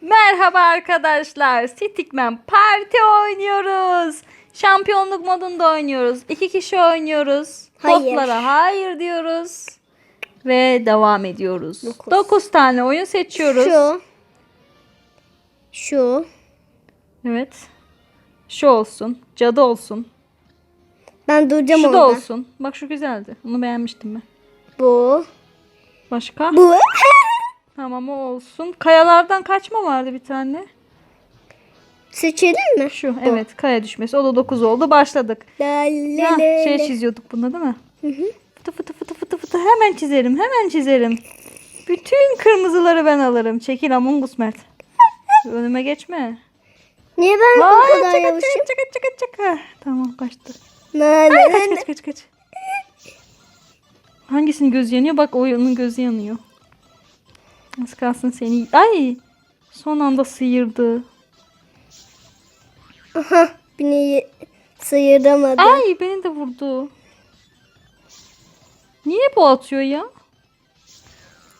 Merhaba arkadaşlar. Stickman Parti oynuyoruz. Şampiyonluk modunda oynuyoruz. İki kişi oynuyoruz. Hayır. Botlara hayır diyoruz. Ve devam ediyoruz. Dokuz. 9 tane oyun seçiyoruz. Şu. Şu. Evet. Şu olsun. Cadı olsun. Ben duracağım Şu orada. da olsun. Bak şu güzeldi. Bunu beğenmiştim ben. Bu. Başka? Bu. Tamam o olsun. Kayalardan kaçma vardı bir tane. Seçelim mi? Şu evet kaya düşmesi. O da 9 oldu. Başladık. La la Ha, la şey la. çiziyorduk bunda değil mi? Hı hı. Fıtı fıtı fıtı fıtı fıtı hemen çizerim hemen çizerim. Bütün kırmızıları ben alırım. Çekil Among Us Mert. Önüme geçme. Niye ben bu Hayır kadar çıkı yavaşım? çıkı çıkı çıkı çıkı. Tamam kaçtı. La Ay, kaç kaç kaç kaç. Hangisinin gözü yanıyor? Bak o onun gözü yanıyor. Az kalsın seni. Ay son anda sıyırdı. Aha. Beni sıyıramadı. Ay beni de vurdu. Niye bu atıyor ya?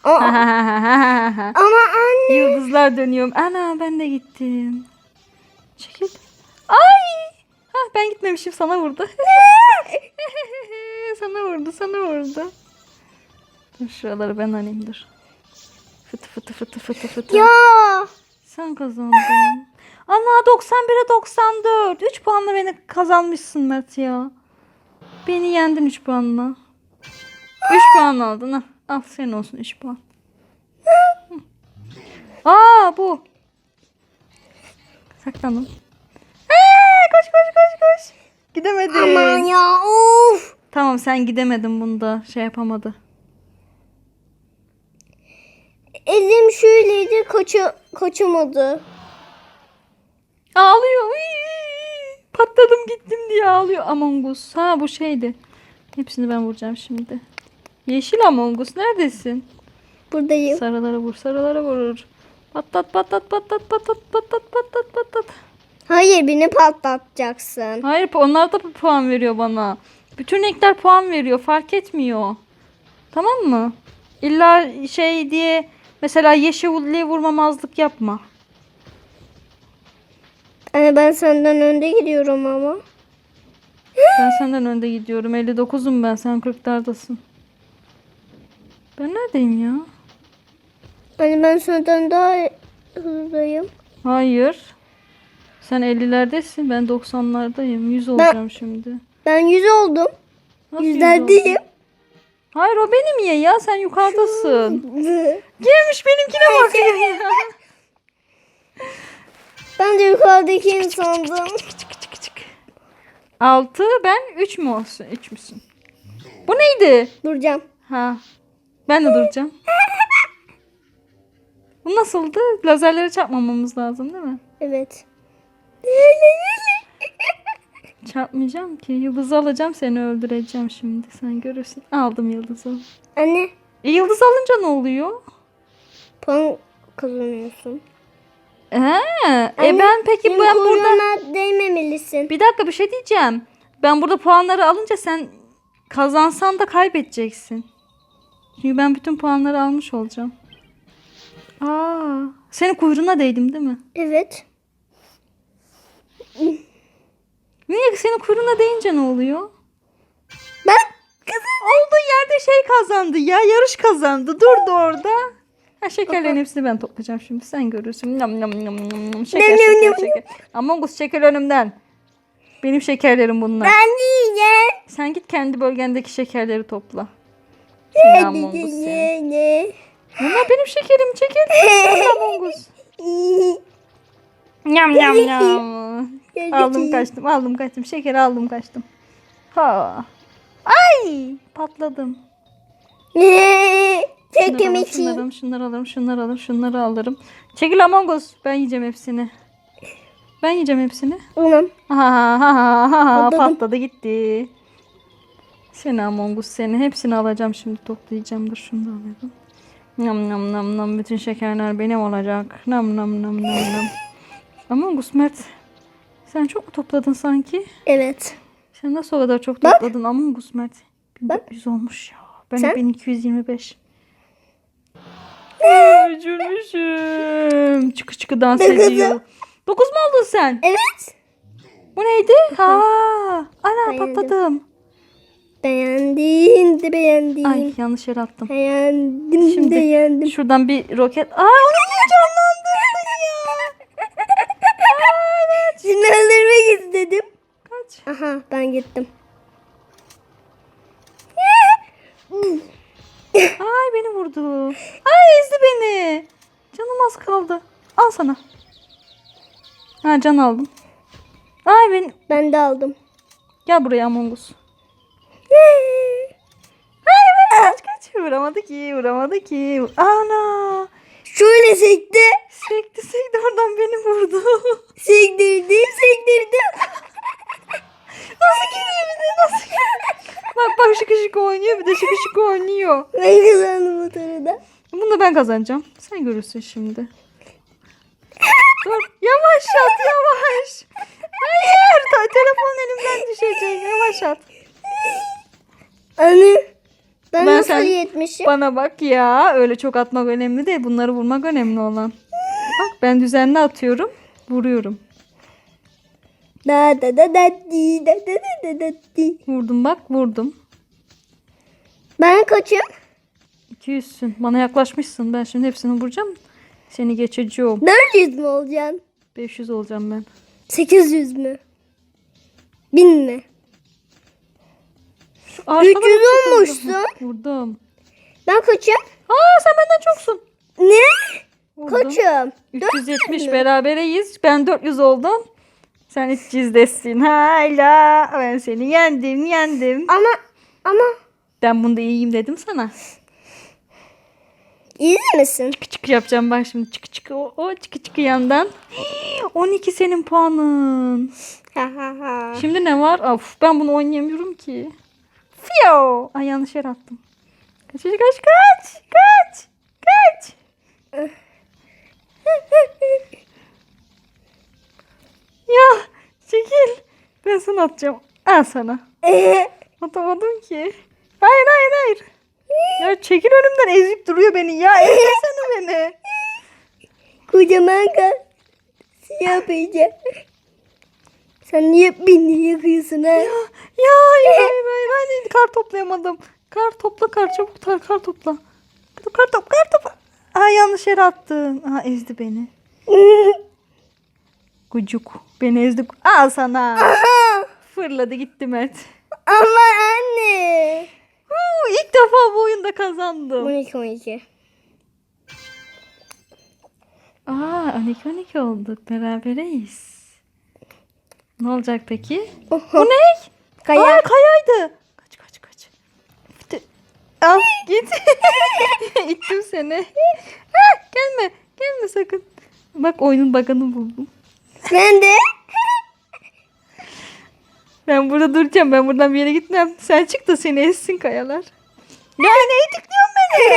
Ama anne. Yıldızlar dönüyorum. Ana ben de gittim. Çekil. Ay. Ha, ben gitmemişim sana vurdu. sana vurdu sana vurdu. Dur şuraları ben alayım dur. Fıtı fıtı fıtı fıtı fıtı. Ya. Sen kazandın. Ana 91'e 94. 3 puanla beni kazanmışsın Mert ya. Beni yendin 3 puanla. 3 puan aldın ha. Al senin olsun 3 puan. Aa bu. Saklandım. Aa, koş koş koş koş. Gidemedim. Aman ya. Of. Tamam sen gidemedin bunda. Şey yapamadı. Elim şöyleydi kaça, kaçamadı. Ağlıyor. Patladım gittim diye ağlıyor Among Us. Ha bu şeydi. Hepsini ben vuracağım şimdi. Yeşil Among Us neredesin? Buradayım. Sarılara vur, sarılara vurur. Patlat patlat patlat patlat patlat patlat patlat. Hayır beni patlatacaksın. Hayır onlar da puan veriyor bana. Bütün renkler puan veriyor fark etmiyor. Tamam mı? İlla şey diye mesela yeşilliği vurmamazlık yapma. Anne ben senden önde gidiyorum ama. Ben senden önde gidiyorum. 59'um ben. Sen 40'lardasın. Ben neredeyim ya? Anne ben senden daha hızlıyım. Hayır. Sen 50'lerdesin. Ben 90'lardayım. 100 olacağım şimdi. Ben yüz oldum. Nasıl 100 Yüzlerdeyim. oldun? Hayır o benim ya ya. Sen yukarıdasın. Gelmiş benimkine bak ya. ben de yukarıdaki sandım. 6 ben 3 mü olsun? 3 müsün? Bu neydi? Duracağım. Ha. Ben de duracağım. Bu nasıldı? Lazerlere çarpmamamız lazım değil mi? Evet. Çarpmayacağım ki. Yıldızı alacağım seni öldüreceğim şimdi. Sen görürsün. Aldım yıldızı. Anne E, yıldız alınca ne oluyor? puan kazanıyorsun. Ee, e ben peki ben burada değmemelisin. bir dakika bir şey diyeceğim. Ben burada puanları alınca sen kazansan da kaybedeceksin. Çünkü ben bütün puanları almış olacağım. Aa, senin kuyruğuna değdim değil mi? Evet. Niye senin kuyruğuna değince ne oluyor? Ben Olduğu yerde şey kazandı ya yarış kazandı. Durdu orada. Ha şekerlerin hepsini ben toplayacağım şimdi. Sen görürsün. Nam nam nam nam nam. Şeker şeker şeker. Among Us şeker önümden. Benim şekerlerim bunlar. ben yiyeceğim. Sen git kendi bölgendeki şekerleri topla. Seni Among Us seni. Ne ne. Bunlar benim şekerim çekil. Seni Among Us. Nyam nyam. Aldım kaçtım aldım kaçtım. Şeker aldım kaçtım. Ha. Ay patladım. Çekim için. şunları alırım, şunları alırım, şunları alırım. Çekil Among Us. Ben yiyeceğim hepsini. Ben yiyeceğim hepsini. Ulan. Ha ha ha ha ha ha Patladım. patladı gitti. Seni Among Us seni. Hepsini alacağım şimdi toplayacağım. Dur şunu da alayım. Nam nam nam nam. Bütün şekerler benim olacak. Nam nam nam nam nam. Among Us Mert. Sen çok mu topladın sanki? Evet. Sen nasıl o kadar çok Bak. topladın Among Us Mert? 1400 olmuş ya. Ben Sen? 1225. Ay, Üzülmüşüm. Çıkı çıkı dans Dokuzum. ediyor. Dokuz mu oldun sen? Evet. Bu neydi? Ha, ana Beğendim. patladım. Beğendim de beğendim. Ay yanlış yere attım. Beğendim Şimdi de beğendim. şuradan bir roket. Aa onu niye canlandırdın ya? Şimdi öldürmek istedim. Kaç. Aha ben gittim. Ay beni vurdu. Ay ezdi beni. Canım az kaldı. Al sana. Ha can aldım. Ay ben Ben de aldım. gel buraya Among Us. Hayır kaç kaç. Vuramadı ki vuramadı ki. Ana. Şöyle sekti. Sekti sekti oradan beni vurdu. Sektirdim sektirdim. nasıl geliyor bir de nasıl geliyor? Bak bak şıkı şıkı oynuyor bir de şıkı şıkı oynuyor. Ben kazandım bu turu da. Bunu da ben kazanacağım. Sen görürsün şimdi. Dur. Yavaş at yavaş. Hayır. Ta- telefon elimden düşecek. Yavaş at. Anne. Ben, Ben nasıl sen- yetmişim? Bana bak ya. Öyle çok atmak önemli değil. Bunları vurmak önemli olan. Bak ben düzenli atıyorum. Vuruyorum. Da da da da di da da da da da di. Vurdum bak vurdum. Ben kaçım? 200'sün. Bana yaklaşmışsın. Ben şimdi hepsini vuracağım. Seni geçeceğim. 400 mü olacaksın? 500 olacağım ben. 800 mü? 1000 mi? Şu arkada 300 bir oldu. olmuşsun. Vurdum. Ben kaçım? Aa sen benden çoksun. Ne? Vurdum. Kaçım? 370 berabereyiz. Ben 400 oldum. Sen 300 desin. Hala. Ben seni yendim, yendim. Ama ama Ben bunda iyiyim dedim sana. iyi misin? Çıkı çıkı yapacağım bak şimdi. Çıkı çıkı. O, o çıkı çıkı yandan. 12 senin puanın. Şimdi ne var? Of ben bunu oynayamıyorum ki. Fiyo. Ay yanlış yer attım. Kaç kaç kaç kaç. Kaç. Ya çekil. Ben sana atacağım. Al sana. Atamadım ki. Hayır hayır hayır. Ya çekil önümden ezip duruyor beni ya. Ezsene beni. Kocaman kal. Siyah peyce. Sen niye beni yakıyorsun ha? Ya hayır hayır hayır. hayır. Kar toplayamadım. Kar topla kar çabuk kar, kar topla. Kar top kar topla. Aa yanlış yere attın. Aa ezdi beni. Gucuk. Beni ezdi. Al sana. Aha. Fırladı gitti Mert. Ama anne. Huu, ilk defa bu oyunda kazandım. 12 12. Aa 12 12 olduk. Berabereyiz. Ne olacak peki? Bu ne? Kaya. Aa kayaydı. Kaç kaç kaç. Al git. İttim seni. Ha, gelme. Gelme sakın. Bak oyunun bug'ını buldum. Ben de. Ben burada duracağım. Ben buradan bir yere gitmem. Sen çık da seni ezsin kayalar. Ya neyi tıklıyorsun beni?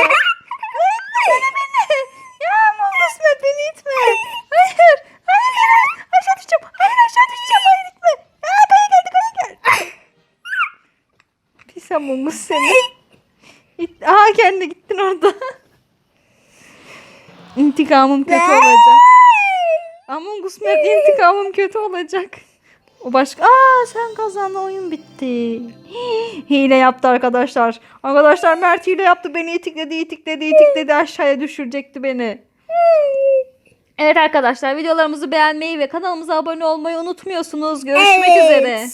İtme beni. Ya kısmet beni itme. Hayır. Aşağı düşeceğim. Hayır aşağı düşeceğim. Hayır itme. Ya kaya geldi kaya geldi. Pis Among Us seni. İt Aa kendi gittin orada. İntikamım kötü olacak. Among Us Mert intikamım kötü olacak. O başka... Aa sen kazandın oyun bitti. Hile yaptı arkadaşlar. Arkadaşlar Mert hile yaptı. Beni itikledi, itikledi, itikledi. Aşağıya düşürecekti beni. Evet arkadaşlar videolarımızı beğenmeyi ve kanalımıza abone olmayı unutmuyorsunuz. Görüşmek Evet. üzere.